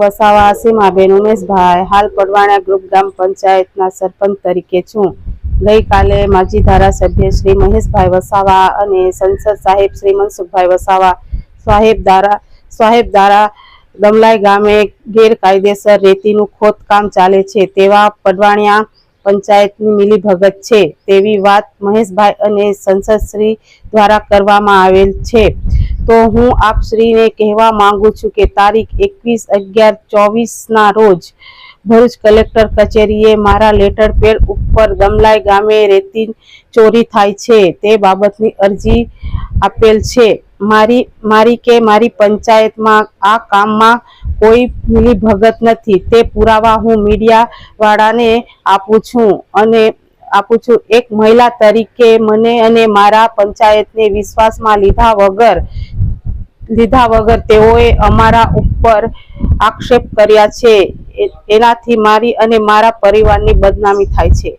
વસાવા સીમાબેન ઉમેશભાઈ, હાલ પડવાણા ગ્રુપ પંચાયતના સરપંચ તરીકે છું. ગઈકાલે માજી ધારાસભ્ય શ્રી મહેશભાઈ વસાવા અને સંસદ સાહેબ શ્રી મનસુખભાઈ વસાવા, સાહેબ ધારા સાહેબ ધારા દમલાઈ ગામે ગેરકાયદેસર રેતીનું ખોદકામ ચાલે છે. તેવા પડવાણિયા પંચાયતની મિલીભગત છે. તેવી વાત મહેશભાઈ અને સંસદશ્રી દ્વારા કરવામાં આવેલ છે. તો હું આપશ્રીને કહેવા માંગુ છું કે તારીખ એકવીસ અગિયાર ચોવીસના રોજ ભરૂચ કલેક્ટર કચેરીએ મારા લેટર પેડ ઉપર દમલાઈ ગામે રેતી ચોરી થાય છે, તે બાબતની અરજી આપેલ છે. મારી મારી કે મારી પંચાયતમાં આ કામમાં કોઈ મિલીભગત નથી, તે પુરાવા હું મીડિયાવાળાને આપું છું અને આપું છું. એક મહિલા તરીકે મને અને મારા પંચાયતને વિશ્વાસમાં લીધા વગર લીધા વગર તેઓએ અમારા ઉપર આક્ષેપ કર્યા છે. એનાથી મારી અને મારા પરિવારની બદનામી થાય છે.